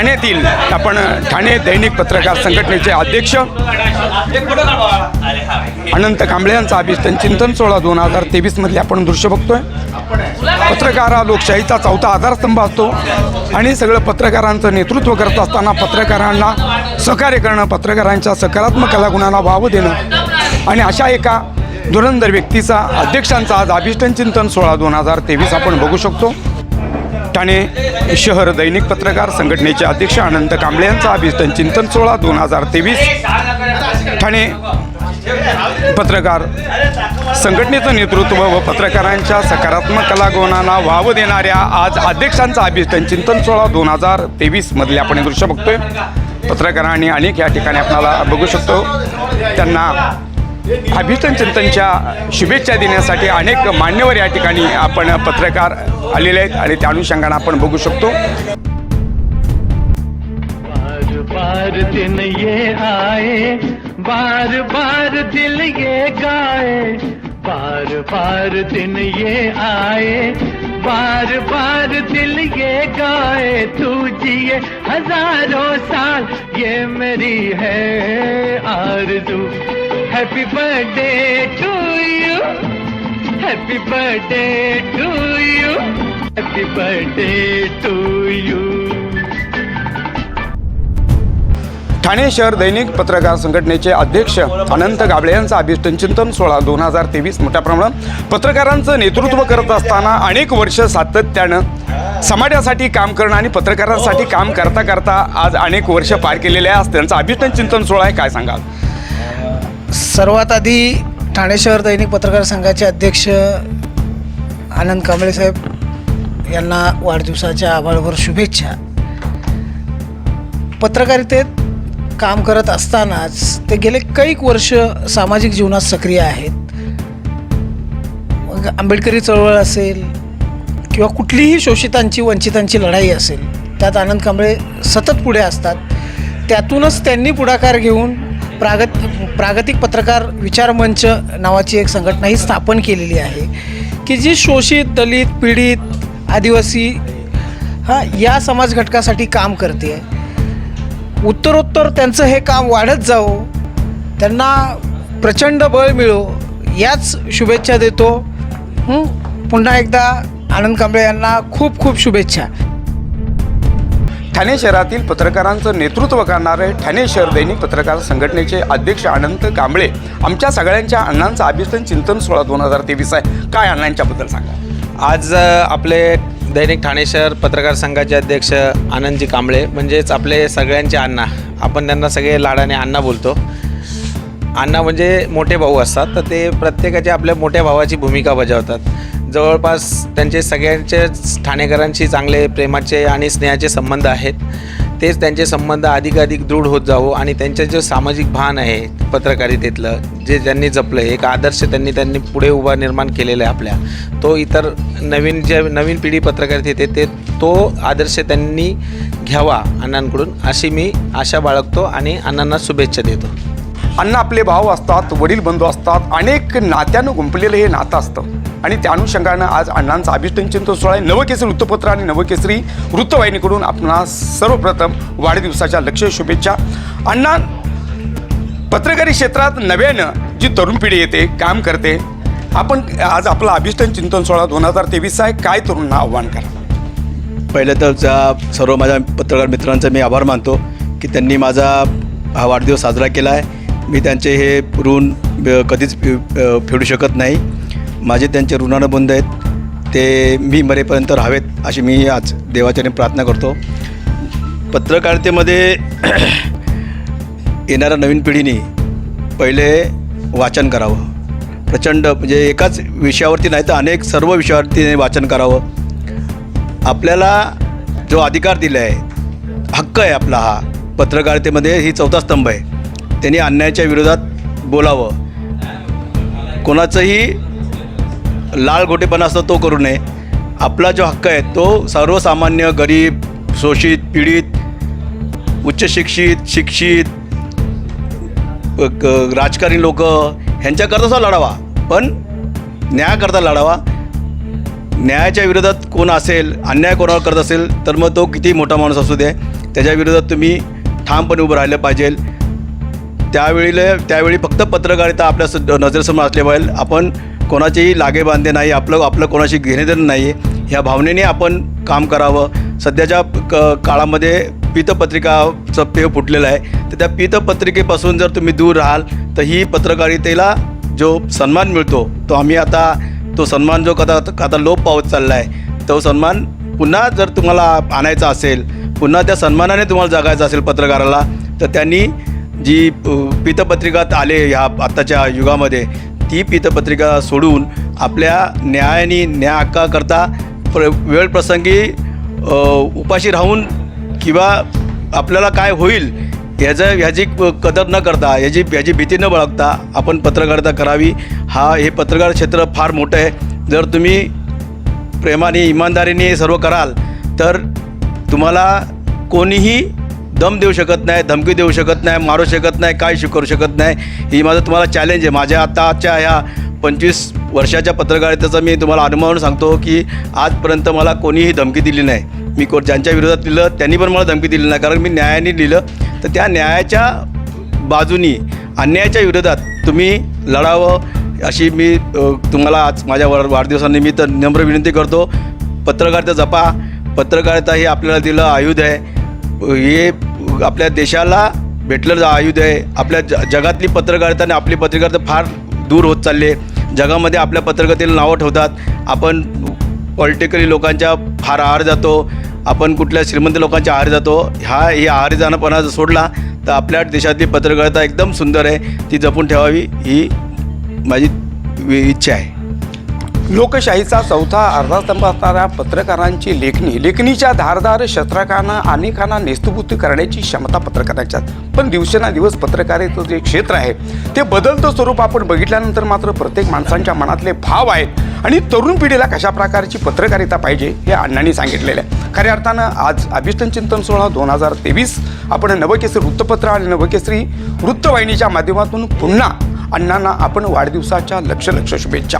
ठाण्यातील आपण ठाणे दैनिक पत्रकार संघटनेचे अध्यक्ष अनंत कांबळे यांचा अभिष्टन चिंतन सोळा दोन हजार तेवीसमधले आपण दृश्य बघतोय. पत्रकार हा लोकशाहीचा चौथा आधारस्तंभ असतो आणि सगळं पत्रकारांचं नेतृत्व करत असताना पत्रकारांना सहकार्य करणं पत्रकारांच्या सकारात्मक कलागुणांना वाव देणं आणि अशा एका धुरंधर व्यक्तीचा अध्यक्षांचा आज अभिष्टन चिंतन सोळा दोन हजार तेवीस आपण बघू शकतो. ठाणे शहर दैनिक पत्रकार संघटनेचे अध्यक्ष अनंत कांबळे यांचा अभिष्टन चिंतन सोहळा दोन हजार तेवीस. ठाणे पत्रकार संघटनेचं नेतृत्व व पत्रकारांच्या सकारात्मक कलागुणांना वाव देणाऱ्या आज अध्यक्षांचा अभिष्टन चिंतन सोहळा दोन हजार तेवीसमधले आपण हे दृश्य बघतोय. पत्रकारांनी अनेक या ठिकाणी आपल्याला बघू शकतो. त्यांना अभिष्टन चिंतनच्या शुभेच्छा देण्यासाठी अनेक मान्यवर या ठिकाणी आपण पत्रकार आलेले आहेत आणि त्या अनुषंगाने आपण बघू शकतो. बार दिन ये आए बार बार दिल ये गाए बार बार दिन ये आए बार बार दिल ये गाए तू जिए हजारों साल ये मेरी है आरज़ू। Happy birthday to you happy birthday to you happy birthday to you Thane शहर दैनिक पत्रकार संघटनेचे अध्यक्ष अनंत गाबळे यांचं अभिष्टन चिंतन सोळा दोन हजार तेवीस मोठ्या प्रमाणात. पत्रकारांचं नेतृत्व करत असताना अनेक वर्ष सातत्यानं समाजासाठी काम करणं आणि पत्रकारांसाठी काम करता करता आज अनेक वर्ष पार केलेले आहे आज त्यांचं अभिष्टन चिंतन सोहळा आहे. काय सांगाल? सर्वात आधी ठाणे शहर दैनिक पत्रकार संघाचे अध्यक्ष आनंद कांबळे साहेब यांना वाढदिवसाच्या आभाळभर शुभेच्छा. पत्रकारितेत काम करत असतानाच ते गेले कैक वर्ष सामाजिक जीवनात सक्रिय आहेत. मग आंबेडकरी चळवळ असेल किंवा कुठलीही शोषितांची वंचितांची लढाई असेल त्यात आनंद कांबळे सतत पुढे असतात. त्यातूनच त्यांनी पुढाकार घेऊन प्रागत प्रागतिक पत्रकार विचार मंच नावाची एक संघटनाही स्थापन केलेली आहे. की जी शोषित दलित पीडित आदिवासी हा या समाज घटकासाठी काम करते. उत्तरोत्तर त्यांचं हे काम वाढत जावो त्यांना प्रचंड बळ मिळो याच शुभेच्छा देतो. पुन्हा एकदा आनंद कांबळे यांना खूप खूप शुभेच्छा. ठाणे शहरातील पत्रकारांचं नेतृत्व करणारे ठाणे शहर दैनिक पत्रकार संघटनेचे अध्यक्ष अनंत कांबळे आमच्या सगळ्यांच्या अण्णांचा अभिसन चिंतन सोळा दोन हजार तेवीस आहे. काय अण्णांच्याबद्दल सांगा? आज आपले दैनिक ठाणे शहर पत्रकार संघाचे अध्यक्ष आनंदजी कांबळे म्हणजेच आपले सगळ्यांचे अण्णा आपण त्यांना सगळे लाडाने अण्णा बोलतो. अण्णा म्हणजे मोठे भाऊ असतात तर ते प्रत्येकाच्या आपल्या मोठ्या भावाची भूमिका बजावतात. जवळपास त्यांचे सगळ्यांचे ठाणेकरांशी चांगले प्रेमाचे आणि स्नेहाचे संबंध आहेत. तेच त्यांचे संबंध अधिकाधिक दृढ होत जावो आणि त्यांचं जे सामाजिक भान आहे पत्रकारितेतलं जे त्यांनी जपलं एक आदर्श त्यांनी त्यांनी पुढे उभा निर्माण केलेला आहे आपल्या. तो इतर नवीन जे नवीन पिढी पत्रकारितेत येते तो आदर्श त्यांनी घ्यावा अण्णांकडून अशी मी आशा बाळगतो आणि अण्णांना शुभेच्छा देतो. अण्णा आपले भाऊ असतात वडील बंधू असतात अनेक नात्यानं गुंपलेलं हे नातं असतं. आणि त्या अनुषंगानं आज अण्णांचा अभिष्टन चिंतन सोहळा नवकेसरी वृत्तपत्र आणि नवकेसरी वृत्तवाहिनीकडून आपणास सर्वप्रथम वाढदिवसाच्या लक्ष शुभेच्छा. अण्णा पत्रकारी क्षेत्रात नव्यानं जी तरुण पिढी येते काम करते आपण आज आपला अभिष्टन चिंतन सोहळा दोन हजार तेवीसचा आहे. काय तरुणांना आव्हान करा. पहिलं तर त्या सर्व माझ्या पत्रकार मित्रांचा मी आभार मानतो की त्यांनी माझा हा वाढदिवस साजरा केला आहे. मी त्यांचे हे ऋण ब- कधीच फेडू शकत नाही. माझे त्यांचे ऋणानुबंध आहेत. ते मी मरेपर्यंत राहावेत अशी मी आज देवाच्याने प्रार्थना करतो. पत्रकारितेमध्ये येणाऱ्या नवीन पिढीने पहिले वाचन करावं. प्रचंड म्हणजे एकाच विषयावरती नाही तर अनेक सर्व विषयावरती वाचन करावं. आपल्याला जो अधिकार दिला आहे हक्क आहे आपला हा. पत्रकारितेमध्ये ही चौथा स्तंभ आहे. त्यांनी अन्यायाच्या विरोधात बोलावं. कोणाचंही लाल घोटेपणा असतो तो करू नये. आपला जो हक्क आहे तो सर्वसामान्य गरीब शोषित पीडित उच्च शिक्षित शिक्षित क- राजकारणी लोक ह्यांच्याकरता सुद्धा लढावा. पण न्यायाकरता लढावा. न्यायाच्या विरोधात कोण असेल अन्याय कोणावर करत असेल तर मग तो किती मोठा माणूस असू दे त्याच्या विरोधात तुम्ही ठामपणे उभं राहिलं पाहिजे. त्यावेळीला त्यावेळी फक्त पत्रकारिता आपल्या स नजरेसमोर असल्यामुळे आपण कोणाचेही लागे बांधे नाही आपलं आपलं कोणाशी घेणेदेणं नाही. आहे ह्या भावनेने आपण काम करावं. सध्याच्या क काळामध्ये पीतपत्रिकाचं पेव फुटलेलं आहे. तर त्या पीतपत्रिकेपासून जर तुम्ही दूर राहाल तर ही पत्रकारितेला जो सन्मान मिळतो तो आम्ही आता तो सन्मान जो कदा आता लोप पावत चालला आहे तो सन्मान पुन्हा जर तुम्हाला आणायचा असेल पुन्हा त्या सन्मानाने तुम्हाला जगायचं असेल पत्रकाराला तर त्यांनी जी अ, आले ह्या आत्ताच्या युगामध्ये ती पीतपत्रिका सोडून आपल्या न्यायाने न्याय हक्काकरता प्र वेळ प्रसंगी उपाशी राहून किंवा आपल्याला काय होईल याचं ह्याची कदर न करता ह्याची ह्याची भीती न बाळगता आपण पत्रकारिता करावी. हा हे पत्रकार क्षेत्र फार मोठं आहे. जर तुम्ही प्रेमाने इमानदारीने सर्व कराल तर तुम्हाला कोणीही दम देऊ शकत नाही धमकी देऊ शकत नाही मारू शकत नाही काय करू शकत नाही ही माझं तुम्हाला चॅलेंज आहे. माझ्या आताच्या ह्या पंचवीस वर्षाच्या पत्रकारितेचा मी तुम्हाला अनुभवून सांगतो की आजपर्यंत मला कोणीही धमकी दिली नाही. मी को ज्यांच्या विरोधात लिहिलं त्यांनी पण मला धमकी दिली नाही. कारण मी न्यायाने लिहिलं. तर त्या न्यायाच्या बाजूनी अन्यायाच्या विरोधात तुम्ही लढावं अशी मी तुम्हाला आज माझ्या वाढदिवसानिमित्त नम्र विनंती करतो. पत्रकारिता जपा. पत्रकारिता हे आपल्याला दिलं आयुध आहे. हे आपल्या देशाला भेटलेलं आयुध आहे. आपल्या ज जगातली पत्रकारिता आणि आपली पत्रकारिता फार दूर होत चालली आहे. जगामध्ये आपल्या पत्रकारितेला नावं ठेवतात. आपण पॉलिटिकली लोकांच्या फार आहार जातो. आपण कुठल्या श्रीमंत लोकांच्या आहार जातो. हा हे आहारी जाणंपणा जर सोडला तर आपल्या देशातली पत्रकारिता एकदम सुंदर आहे. ती जपून ठेवावी ही माझी इच्छा आहे. लोकशाहीचा चौथा अर्धास्तंभ असणाऱ्या पत्रकारांची लेखणी. लेखणीच्या धारदार शस्त्रकांना अनेकांना नेस्तभूत करण्याची क्षमता पत्रकारांच्यात. पण दिवसेंदिवस पत्रकारितेचं जे क्षेत्र आहे ते बदलतं स्वरूप आपण बघितल्यानंतर मात्र प्रत्येक माणसांच्या मनातले भाव आहेत. आणि तरुण पिढीला कशा प्रकारची पत्रकारिता पाहिजे हे अण्णांनी सांगितलेलं आहे. खऱ्या अर्थानं आज अभिष्टन चिंतन सोहळा दोन हजार तेवीस आपण नवकेसरी वृत्तपत्र आणि नवकेसरी वृत्तवाहिनीच्या माध्यमातून पुन्हा अण्णांना आपण वाढदिवसाच्या लक्ष लक्ष शुभेच्छा.